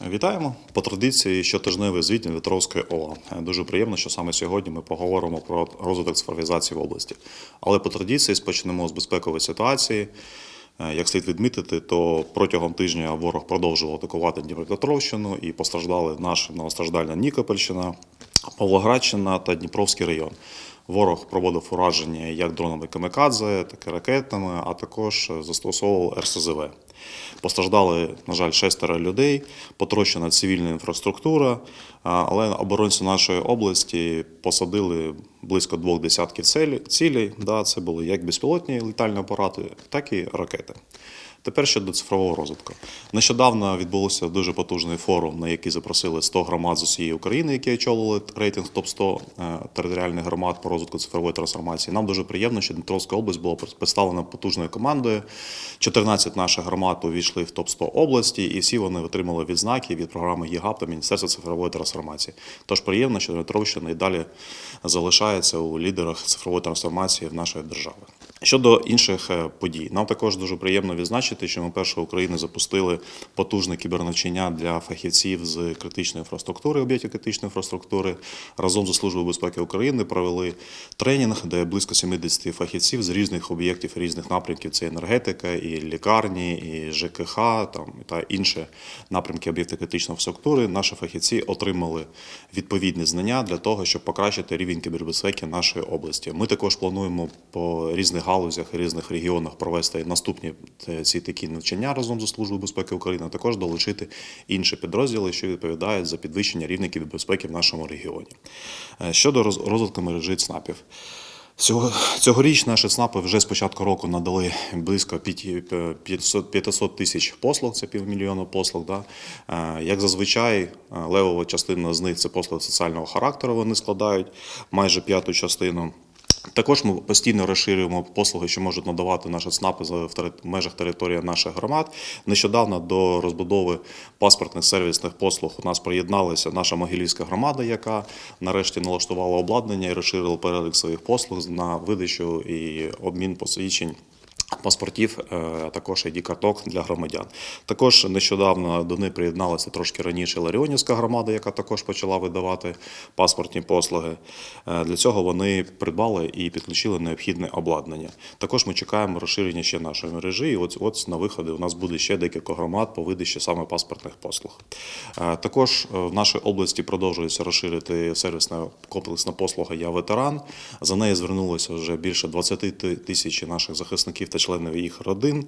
Вітаємо по традиції щотижневий звіт Дніпровської ОВА. Дуже приємно, що саме сьогодні ми поговоримо про розвиток цифровізації в області. Але по традиції спочнемо з безпекової ситуації. Е, Як слід відмітити, то протягом тижня ворог продовжував атакувати Дніпропетровщину і постраждали наша новостраждальна Нікопольщина, Павлоградщина та Дніпровський район. Ворог проводив ураження як дронами камікадзе, так і ракетами, а також застосовував РСЗВ. Постраждали, на жаль, шестеро людей, потрощена цивільна інфраструктура, але оборонці нашої області посадили близько двох десятків цілей. Да, це були як безпілотні літальні апарати, так і ракети. Тепер щодо цифрового розвитку. Нещодавно відбувся дуже потужний форум, на який запросили 100 громад з усієї України, які очолили рейтинг топ 100 територіальних громад по розвитку цифрової трансформації. Нам дуже приємно, що Дніпровська область була представлена потужною командою. 14 наших громад увійшли в топ 100 області, і всі вони отримали відзнаки від програми ЄГАП та Міністерства цифрової трансформації. Тож приємно, що Дніпровщина і далі залишається у лідерах цифрової трансформації в нашої держави. Щодо інших е, подій, нам також дуже приємно відзначити, що ми перше України запустили потужне кібернавчання для фахівців з критичної інфраструктури, об'єктів критичної інфраструктури. Разом зі Службою безпеки України провели тренінг, де близько 70 фахівців з різних об'єктів, різних напрямків. Це енергетика, і лікарні, і ЖКХ, там та інші напрямки об'єктів критичної інфраструктури. Наші фахівці отримали відповідні знання для того, щоб покращити рівень кібербезпеки нашої області. Ми також плануємо по різних галузях і різних регіонах провести наступні е, ці такі навчання разом зі Службою безпеки України, а також долучити інші підрозділи, що відповідають за підвищення рівня кібербезпеки в нашому регіоні. Е, Щодо роз- розвитку мережі ЦНАПів. Цьогоріч наші ЦНАПи вже з початку року надали близько п'яті- 500 500 тисяч послуг, це півмільйона послуг. Да? Е, Як зазвичай, е, левова частина з них це послуги соціального характеру, вони складають майже п'яту частину. Також ми постійно розширюємо послуги, що можуть надавати наші ЦНАПи в межах території наших громад. Нещодавно до розбудови паспортних сервісних послуг у нас приєдналася наша Могилівська громада, яка нарешті налаштувала обладнання і розширила перелік своїх послуг на видачу і обмін посвідчень. Паспортів, е, а також id карток для громадян. Також нещодавно до них приєдналася трошки раніше Ларіонівська громада, яка також почала видавати паспортні послуги. Е, Для цього вони придбали і підключили необхідне обладнання. Також ми чекаємо розширення ще нашої мережі. І от, от на виходи у нас буде ще декілька громад по видачі саме паспортних послуг. Е, Також в нашій області продовжується розширити сервісна комплексна послуга Я ветеран. За нею звернулося вже більше 20 тисяч наших захисників та членів їх родин.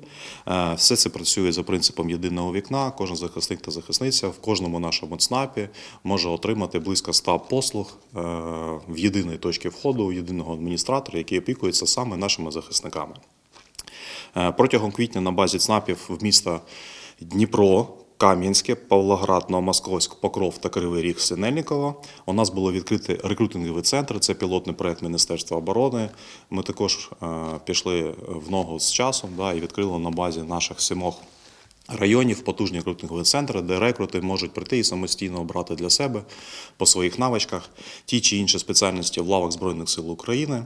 Е, Все це працює за принципом єдиного вікна. Кожен захисник та захисниця в кожному нашому ЦНАПі може отримати близько 100 послуг е, в єдиної точці входу у єдиного адміністратора, який опікується саме нашими захисниками. Е, Протягом квітня на базі ЦНАПів в міста Дніпро, Кам'янське, Павлоград, Новомосковськ, Покров та Кривий Ріг Синельникова у нас було відкритий рекрутинговий центр. Це пілотний проект Міністерства оборони. Ми також е, пішли в ногу з часом да, і відкрили на базі наших сімох районів потужні рекрутингові центри, де рекрути можуть прийти і самостійно обрати для себе по своїх навичках ті чи інші спеціальності в лавах Збройних сил України.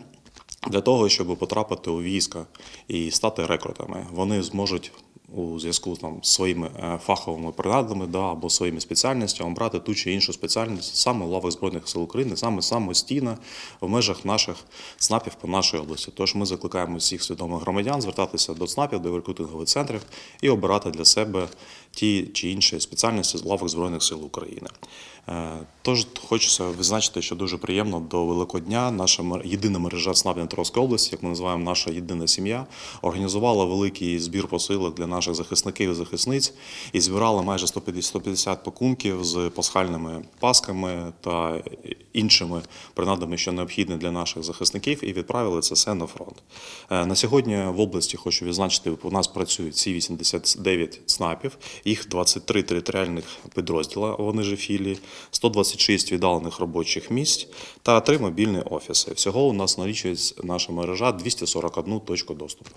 Для того, щоб потрапити у війська і стати рекрутами, вони зможуть у зв'язку з своїми е, фаховими принадами да, або своїми спеціальностями брати ту чи іншу спеціальність саме в лавах Збройних сил України, саме самостійно в межах наших ЦНАПів по нашій області. Тож ми закликаємо всіх свідомих громадян звертатися до ЦНАПів, до рекрутингових центрів і обирати для себе ті чи інші спеціальності з лавах Збройних сил України. Е, Тож хочеться відзначити, що дуже приємно до Великого дня наша єдина мережа ЦНАП Дніпровської області, як ми називаємо наша єдина сім'я, організувала великий збір посилок для наших захисників і захисниць і збирала майже 150 150 пакунків з пасхальними пасками та іншими принадами, що необхідні для наших захисників, і відправили це все на фронт. Е, На сьогодні в області хочу відзначити, у нас працюють ці 89 ЦНАПів, їх 23 територіальних підрозділа, вони ж філії, 126 віддалених робочих місць та 3 мобільні офіси. Всього у нас налічується наша мережа 241 точку доступу.